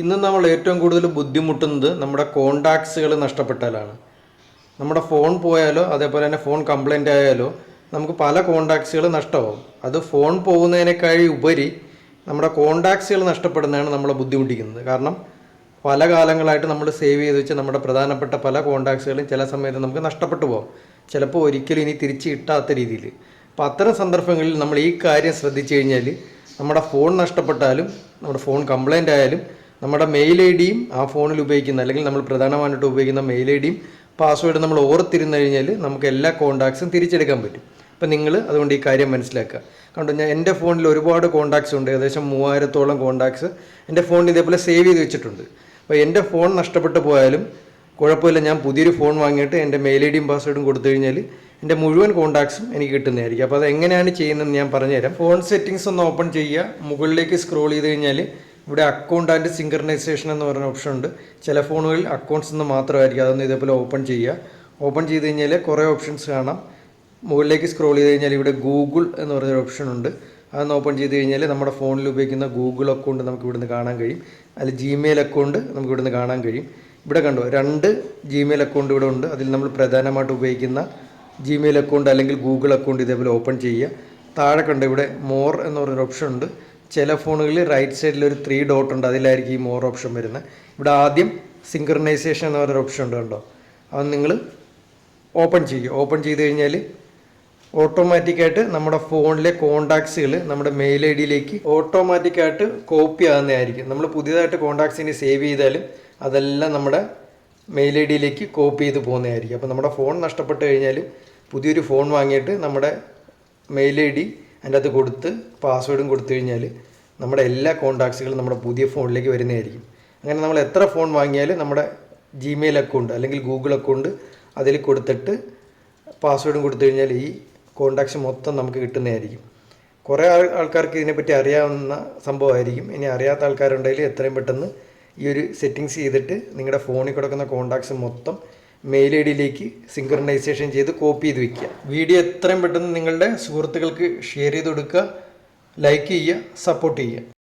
ഇന്ന് നമ്മൾ ഏറ്റവും കൂടുതൽ ബുദ്ധിമുട്ടുന്നത് നമ്മുടെ കോണ്ടാക്ട്സുകൾ നഷ്ടപ്പെട്ടാലാണ്. നമ്മുടെ ഫോൺ പോയാലോ അതേപോലെ തന്നെ ഫോൺ കംപ്ലൈന്റ് ആയാലോ നമുക്ക് പല കോണ്ടാക്ട്സുകൾ നഷ്ടമാവും. അത് ഫോൺ പോകുന്നതിനേക്കാഴി ഉപരി നമ്മുടെ കോണ്ടാക്ട്സുകൾ നഷ്ടപ്പെടുന്നതാണ് നമ്മളെ ബുദ്ധിമുട്ടിക്കുന്നത്. കാരണം പല കാലങ്ങളായിട്ട് നമ്മൾ സേവ് ചെയ്ത് വെച്ച് നമ്മുടെ പ്രധാനപ്പെട്ട പല കോണ്ടാക്ട്സുകളും ചില സമയത്ത് നമുക്ക് നഷ്ടപ്പെട്ടു പോകും ചിലപ്പോൾ ഒരിക്കലും ഇനി തിരിച്ച് കിട്ടാത്ത രീതിയിൽ. അപ്പോൾ അത്തരം സന്ദർഭങ്ങളിൽ നമ്മൾ ഈ കാര്യം ശ്രദ്ധിച്ചു കഴിഞ്ഞാൽ നമ്മുടെ ഫോൺ നഷ്ടപ്പെട്ടാലും നമ്മുടെ ഫോൺ കംപ്ലൈന്റ് ആയാലും നമ്മുടെ മെയിൽ ഐ ഡിയും ആ ഫോണിൽ ഉപയോഗിക്കുന്ന അല്ലെങ്കിൽ നമ്മൾ പ്രധാനമായിട്ട് ഉപയോഗിക്കുന്ന മെയിൽ ഐ ഡിയും പാസ്വേഡ് നമ്മൾ ഓർത്തിരുന്നു കഴിഞ്ഞാൽ നമുക്ക് എല്ലാ കോണ്ടാക്ട്സും തിരിച്ചെടുക്കാൻ പറ്റും. അപ്പം നിങ്ങൾ അതുകൊണ്ട് ഈ കാര്യം മനസ്സിലാക്കുക. കണ്ടോ ഞാൻ എന്റെ ഫോണിൽ ഒരുപാട് കോണ്ടാക്ട്സ് ഉണ്ട്. ഏകദേശം മൂവായിരത്തോളം കോണ്ടാക്ട്സ് എന്റെ ഫോണിൽ ഇതേപോലെ സേവ് ചെയ്ത് വെച്ചിട്ടുണ്ട്. അപ്പോൾ എന്റെ ഫോൺ നഷ്ടപ്പെട്ടു പോയാലും കുഴപ്പമില്ല ഞാൻ പുതിയൊരു ഫോൺ വാങ്ങിയിട്ട് എന്റെ മെയിൽ ഐ ഡിയും പാസ്വേഡും കൊടുത്തു കഴിഞ്ഞാൽ എന്റെ മുഴുവൻ കോണ്ടാക്ട്സും എനിക്ക് കിട്ടുന്നതായിരിക്കും. അപ്പോൾ അത് എങ്ങനെയാണ് ചെയ്യുന്നതെന്ന് ഞാൻ പറഞ്ഞുതരാം. ഫോൺ സെറ്റിങ്സ് ഒന്ന് ഓപ്പൺ ചെയ്യുക. മുകളിലേക്ക് സ്ക്രോൾ ചെയ്ത് കഴിഞ്ഞാൽ ഇവിടെ അക്കൗണ്ട് ആൻഡ് സിങ്കർണൈസേഷൻ എന്ന് പറയുന്ന ഓപ്ഷൻ ഉണ്ട്. ചില ഫോണുകളിൽ അക്കൗണ്ട്സ് എന്ന് മാത്രമായിരിക്കും അതൊന്ന് ഇതേപോലെ ഓപ്പൺ ചെയ്യുക. ഓപ്പൺ ചെയ്ത് കഴിഞ്ഞാൽ കുറേ ഓപ്ഷൻസ് കാണാം. മുകളിലേക്ക് സ്ക്രോൾ ചെയ്ത് കഴിഞ്ഞാൽ ഇവിടെ ഗൂഗിൾ എന്ന് പറയുന്ന ഓപ്ഷൻ ഉണ്ട്. അതൊന്ന് ഓപ്പൺ ചെയ്ത് കഴിഞ്ഞാൽ നമ്മുടെ ഫോണിൽ ഉപയോഗിക്കുന്ന ഗൂഗിൾ അക്കൗണ്ട് നമുക്ക് ഇവിടുന്ന് കാണാൻ കഴിയും. അതിൽ ജിമെയിൽ അക്കൗണ്ട് നമുക്ക് ഇവിടുന്ന് കാണാൻ കഴിയും. ഇവിടെ കണ്ടോ രണ്ട് ജിമെയിൽ അക്കൗണ്ട് ഇവിടെ ഉണ്ട്. അതിൽ നമ്മൾ പ്രധാനമായിട്ട് ഉപയോഗിക്കുന്ന ജിമെയിൽ അക്കൗണ്ട് അല്ലെങ്കിൽ ഗൂഗിൾ അക്കൗണ്ട് ഇതേപോലെ ഓപ്പൺ ചെയ്യുക. താഴെ കണ്ടോ ഇവിടെ മോർ എന്ന് പറയുന്ന ഓപ്ഷൻ ഉണ്ട്. ചില ഫോണുകളിൽ റൈറ്റ് സൈഡിൽ ഒരു ത്രീ ഡോട്ട് ഉണ്ട്. അതിലായിരിക്കും ഈ മോർ ഓപ്ഷൻ വരുന്നത്. ഇവിടെ ആദ്യം സിങ്കർണൈസേഷൻ എന്ന് പറയുന്ന ഓപ്ഷൻ ഉണ്ട് കണ്ടോ? അത് നിങ്ങൾ ഓപ്പൺ ചെയ്യുക. ഓപ്പൺ ചെയ്ത് കഴിഞ്ഞാൽ ഓട്ടോമാറ്റിക്കായിട്ട് നമ്മുടെ ഫോണിലെ കോണ്ടാക്ട്സുകൾ നമ്മുടെ മെയിൽ ഐ ഡിയിലേക്ക് ഓട്ടോമാറ്റിക്കായിട്ട് കോപ്പി ആകുന്നതായിരിക്കും. നമ്മൾ പുതിയതായിട്ട് കോണ്ടാക്ട്സിനെ സേവ് ചെയ്താലും അതെല്ലാം നമ്മുടെ മെയിൽ ഐ ഡിയിലേക്ക് കോപ്പി ചെയ്ത് പോകുന്നതായിരിക്കും. അപ്പോൾ നമ്മുടെ ഫോൺ നഷ്ടപ്പെട്ട് കഴിഞ്ഞാൽ പുതിയൊരു ഫോൺ വാങ്ങിയിട്ട് നമ്മുടെ മെയിൽ ഐ ഡി അതിന്റെ അത് കൊടുത്ത് പാസ്വേഡും കൊടുത്തു കഴിഞ്ഞാൽ നമ്മുടെ എല്ലാ കോണ്ടാക്ട്സുകളും നമ്മുടെ പുതിയ ഫോണിലേക്ക് വരുന്നതായിരിക്കും. അങ്ങനെ നമ്മൾ എത്ര ഫോൺ വാങ്ങിയാലും നമ്മുടെ ജിമെയിൽ അക്കൗണ്ട് അല്ലെങ്കിൽ ഗൂഗിൾ അക്കൗണ്ട് അതിൽ കൊടുത്തിട്ട് പാസ്വേഡും കൊടുത്തു കഴിഞ്ഞാൽ ഈ കോണ്ടാക്ട്സ് മൊത്തം നമുക്ക് കിട്ടുന്നതായിരിക്കും. കുറേ ആൾ ആൾക്കാർക്ക് ഇതിനെപ്പറ്റി അറിയാവുന്ന സംഭവമായിരിക്കും. ഇനി അറിയാത്ത ആൾക്കാരുണ്ടെങ്കിൽ എത്രയും പെട്ടെന്ന് ഈ ഒരു സെറ്റിങ്സ് ചെയ്തിട്ട് നിങ്ങളുടെ ഫോണിൽ കിടക്കുന്ന കോണ്ടാക്ട്സ് മൊത്തം മെയിൽ ഐ ഡിയിലേക്ക് സിങ്കർണൈസേഷൻ ചെയ്ത് കോപ്പി ചെയ്ത് വെക്കുക. വീഡിയോ എത്രയും പെട്ടെന്ന് നിങ്ങളുടെ സുഹൃത്തുക്കൾക്ക് ഷെയർ ചെയ്ത് കൊടുക്കുക ലൈക്ക് ചെയ്യുക സപ്പോർട്ട് ചെയ്യുക.